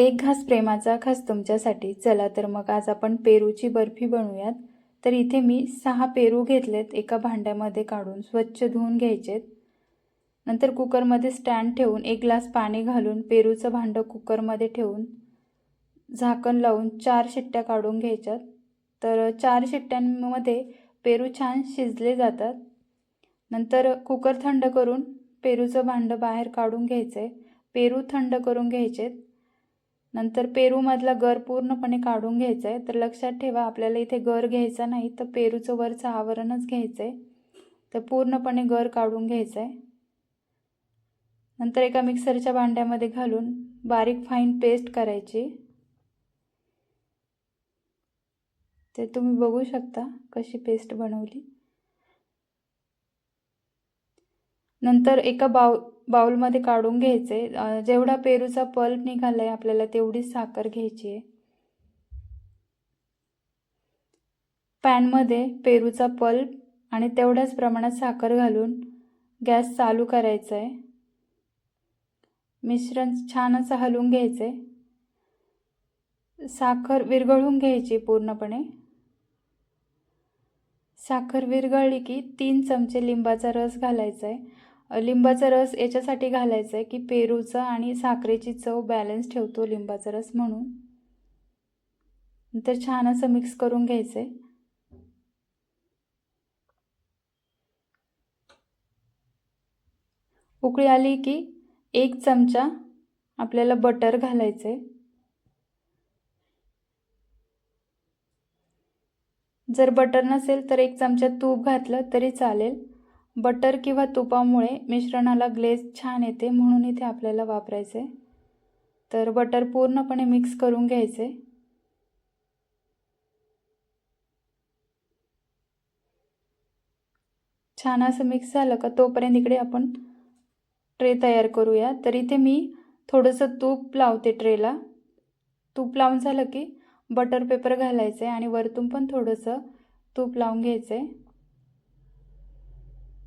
एक घास प्रेमाचा खास तुमच्यासाठी. चला तर मग आज आपण पेरूची बर्फी बनवूयात. तर इथे मी सहा पेरू घेतलेत एका भांड्यामध्ये काढून स्वच्छ धुवून घ्यायचेत. नंतर कुकरमध्ये स्टँड ठेवून एक ग्लास पाणी घालून पेरूचं भांडं कुकरमध्ये ठेवून झाकण लावून चार शिट्ट्या काढून घ्यायच्यात. तर चार शिट्ट्यांमध्ये पेरू छान शिजले जातात. नंतर कुकर थंड करून पेरूचं भांडं बाहेर काढून घ्यायचं आहे पेरू थंड करून घ्यायचेत. नंतर पेरूमधला गर पूर्णपणे काढून घ्यायचा आहे तर लक्षात ठेवा आपल्याला इथे गर घ्यायचा नाही तर पेरूचं वरचं आवरणच घ्यायचं आहे तर पूर्णपणे गर काढून घ्यायचं आहे नंतर एका मिक्सरच्या भांड्यामध्ये घालून बारीक फाईन पेस्ट करायची. ते तुम्ही बघू शकता कशी पेस्ट बनवली. नंतर एका बाउ बाउलमध्ये काढून घ्यायचे. जेवढा पेरूचा पल्प निघाला आहे आपल्याला तेवढीच साखर घ्यायची आहे. पॅनमध्ये पेरूचा पल्प आणि तेवढ्याच प्रमाणात साखर घालून गॅस चालू करायचा आहे मिश्रण छान असं हलवून घ्यायचं. आहे साखर विरघळून घ्यायची पूर्णपणे. साखर विरघळली की तीन चमचे लिंबाचा रस घालायचा आहे लिंबाचा रस याच्यासाठी घालायचा आहे की पेरूचा आणि साखरेची चव बॅलन्स ठेवतो लिंबाचा रस म्हणून. नंतर छान असं मिक्स करून घ्यायचं आहे उकळी आली की एक चमचा आपल्याला बटर घालायचं आहे जर बटर नसेल तर एक चमचा तूप घातलं तरी चालेल. बटर किंवा तुपामुळे मिश्रणाला ग्लेज छान येते म्हणून इथे आपल्याला वापरायचं. आहे तर बटर पूर्णपणे मिक्स करून घ्यायचे. छान असं मिक्स झालं का तोपर्यंत इकडे आपण ट्रे तयार करूया. तर इथे मी थोडंसं तूप लावते ट्रेला तूप लावून झालं की बटर पेपर घालायचं आहे आणि वरतून पण थोडंसं तूप लावून घ्यायचं. आहे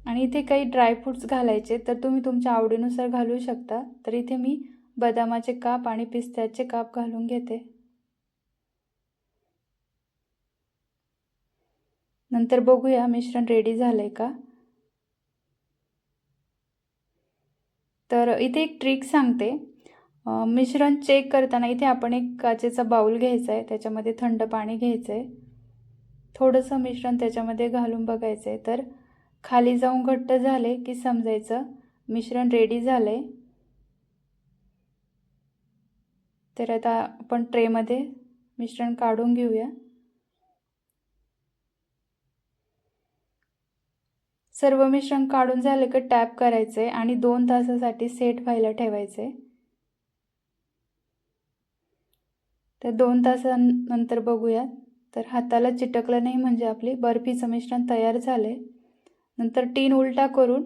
आणि इथे काही ड्रायफ्रूट्स घालायचे तर तुम्ही तुमच्या आवडीनुसार घालू शकता. तर इथे मी बदामाचे काप आणि पिस्त्याचे काप घालून घेते. नंतर बघूया मिश्रण रेडी झालं आहे का? तर इथे एक ट्रिक सांगते. मिश्रण चेक करताना इथे आपण एक काचेचा बाऊल घ्यायचा आहे त्याच्यामध्ये थंड पाणी घ्यायचं आहे थोडंसं मिश्रण त्याच्यामध्ये घालून बघायचं आहे तर खाली जाऊन घट्ट झाले की समजायचं. मिश्रण रेडी झालं आहे तर आता आपण ट्रेमध्ये मिश्रण काढून घेऊया. सर्व मिश्रण काढून झालं की टॅप करायचं आहे आणि दोन तासासाठी सेट व्हायला ठेवायचं आहे तर दोन तासानंतर बघूयात. तर हाताला चिटकलं नाही म्हणजे आपली बर्फीचं मिश्रण तयार झालं आहे नंतर टीन उलटा करून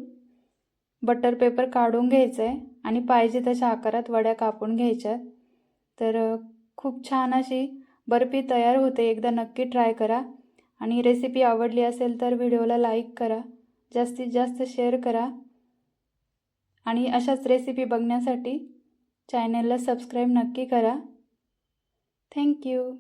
बटर पेपर काढून घ्यायचं आहे आणि पाहिजे तशा आकारात वड्या कापून घ्यायच्यात तर खूप छान अशी बर्फी तयार होते. एकदा नक्की ट्राय करा. आणि रेसिपी आवडली असेल तर व्हिडिओला लाईक करा. जास्तीत जास्त शेअर करा. आणि अशाच रेसिपी बघण्यासाठी चॅनलला सबस्क्राईब नक्की करा. थँक्यू